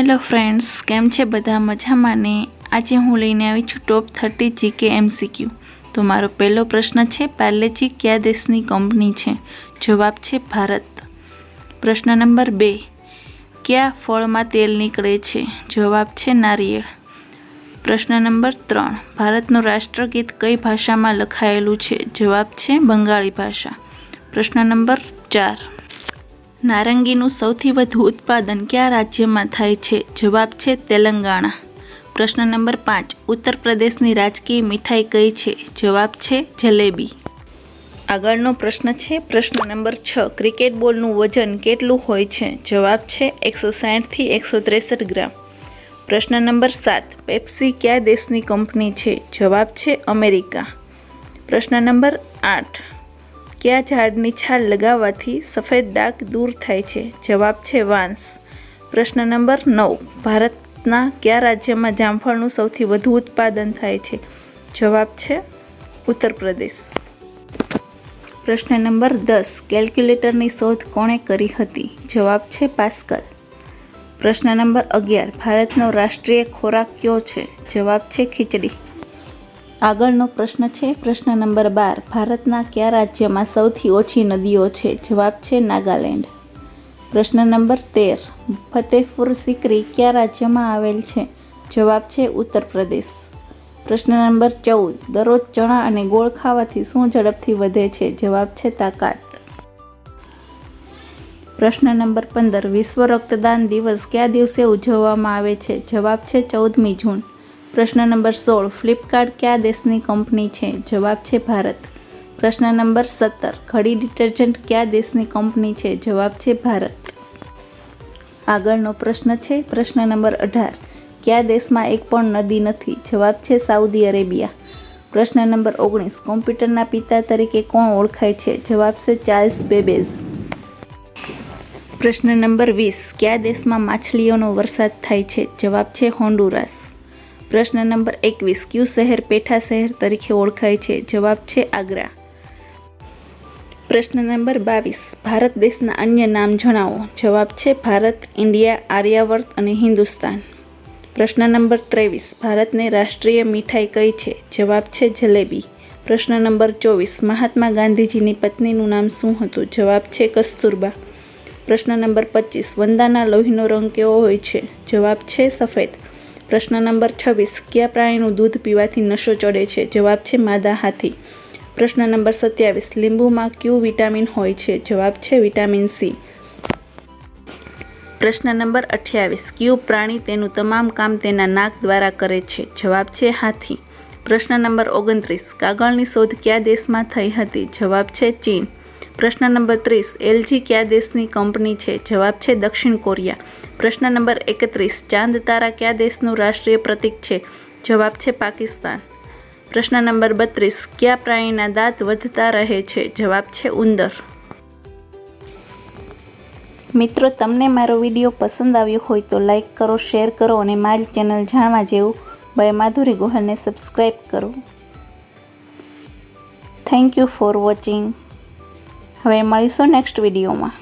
Hello friends, કેમ છે બધા મજામાં ને આજે હું લઈને આવી છું ટોપ થર્ટી જીકે એમસીક્યુ. તો મારો પહેલો પ્રશ્ન છે પાર્લેજી કયા દેશની કંપની છે? જવાબ છે, ભારત. પ્રશ્ન નંબર બે, કયા ફળમાં તેલ નીકળે છે? જવાબ છે, નારિયેળ. પ્રશ્ન નંબર ત્રણ, ભારતનું રાષ્ટ્રગીત કઈ ભાષામાં લખાયેલું છે? જવાબ છે, બંગાળી ભાષા. પ્રશ્ન નંબર ચાર નારંગીનું સૌથી વધુ ઉત્પાદન કયા રાજ્યમાં થાય છે? જવાબ છે તેલંગાણા. પ્રશ્ન નંબર પાંચ. ઉત્તર પ્રદેશની રાજકીય મીઠાઈ કઈ છે? જવાબ છે જલેબી. આગળનો પ્રશ્ન છે પ્રશ્ન નંબર છ. ક્રિકેટ બોલનું વજન કેટલું હોય છે? જવાબ છે એકસો સાઠથી એકસો ત્રેસઠ ગ્રામ. પ્રશ્ન નંબર સાત. પેપ્સી કયા દેશની કંપની છે? જવાબ છે અમેરિકા. પ્રશ્ન નંબર આઠ. કયા ઝાડની છાલ લગાવવાથી સફેદ ડાઘ દૂર થાય છે? જવાબ છે વાંસ. પ્રશ્ન નંબર નવ. ભારતના કયા રાજ્યમાં જામફળનું સૌથી વધુ ઉત્પાદન થાય છે? જવાબ છે ઉત્તર પ્રદેશ પ્રશ્ન નંબર દસ. કેલ્ક્યુલેટરની શોધ કોણે કરી હતી? જવાબ છે પાસ્કલ. પ્રશ્ન નંબર અગિયાર. ભારતનો રાષ્ટ્રીય ખોરાક કયો છે? જવાબ છે ખીચડી. આગળનો પ્રશ્ન છે, પ્રશ્ન નંબર બાર, ભારતના કયા રાજ્યમાં સૌથી ઓછી નદીઓ છે? જવાબ છે નાગાલેન્ડ. પ્રશ્ન નંબર તેર, ફતેહપુર સિકરી કયા રાજ્યમાં આવેલ છે? જવાબ છે ઉત્તર પ્રદેશ પ્રશ્ન નંબર ચૌદ, દરરોજ ચણા અને ગોળ ખાવાથી શું ઝડપથી વધે છે? જવાબ છે તાકાત. પ્રશ્ન નંબર પંદર, વિશ્વ રક્તદાન દિવસ કયા દિવસે ઉજવવામાં આવે છે? જવાબ છે ચૌદમી જૂન. પ્રશ્ન નંબર સોળ, ફ્લિપકાર્ટ કયા દેશની કંપની છે? જવાબ છે ભારત. પ્રશ્ન નંબર સત્તર, ઘડી ડિટર્જન્ટ કયા દેશની કંપની છે? જવાબ છે ભારત. આગળનો પ્રશ્ન છે, પ્રશ્ન નંબર અઢાર, કયા દેશમાં એક પણ નદી નથી? જવાબ છે સાઉદી અરેબિયા. પ્રશ્ન નંબર ઓગણીસ, કોમ્પ્યુટરના પિતા તરીકે કોણ ઓળખાય છે? જવાબ છે ચાર્લ્સ બેબેઝ. પ્રશ્ન નંબર વીસ, કયા દેશમાં માછલીઓનો વરસાદ થાય છે? જવાબ છે હોન્ડુરાસ. પ્રશ્ન નંબર એકવીસ, ક્યુ શહેર પેઠા શહેર તરીકે ઓળખાય છે? જવાબ છે આગ્રા. પ્રશ્ન નંબર બાવીસ, ભારત દેશના અન્ય નામ જણાવો. જવાબ છે ભારત, ઇન્ડિયા, આર્યાવર્ત અને હિન્દુસ્તાન. પ્રશ્ન નંબર ત્રેવીસ, ભારતની રાષ્ટ્રીય મીઠાઈ કઈ છે? જવાબ છે જલેબી. પ્રશ્ન નંબર ચોવીસ, મહાત્મા ગાંધીજીની પત્નીનું નામ શું હતું? જવાબ છે કસ્તુરબા. પ્રશ્ન નંબર પચીસ, વંદાના લોહીનો રંગ કેવો હોય છે? જવાબ છે સફેદ. પ્રશ્ન નંબર છવ્વીસ, કયા પ્રાણીનું દૂધ પીવાથી નશો ચડે છે? જવાબ છે, માદા હાથી. પ્રશ્ન નંબર સત્યાવીસ, લીંબુમાં કયું વિટામિન હોય છે? જવાબ છે, વિટામિન સી. પ્રશ્ન નંબર અઠ્યાવીસ, કયું પ્રાણી તેનું તમામ કામ તેના નાક દ્વારા કરે છે? જવાબ છે, હાથી. પ્રશ્ન નંબર ઓગણત્રીસ, કાગળની શોધ કયા દેશમાં થઈ હતી? જવાબ છે, ચીન. પ્રશ્ન નંબર ત્રીસ, એલજી કયા દેશની કંપની છે? જવાબ છે દક્ષિણ કોરિયા. પ્રશ્ન નંબર એકત્રીસ, ચાંદ તારા કયા દેશનું રાષ્ટ્રીય પ્રતીક છે? જવાબ છે પાકિસ્તાન. પ્રશ્ન નંબર બત્રીસ, કયા પ્રાણીના દાંત વધતા રહે છે? જવાબ છે ઉંદર. મિત્રો, તમને મારો વીડિયો પસંદ આવ્યો હોય તો લાઈક કરો, શેર કરો અને મારી ચેનલ જાણવા જેવું બાય માધુરી ગોહલને સબસ્ક્રાઈબ કરો. Thank you for watching. હવે મળીશું નેક્સ્ટ વિડીયોમાં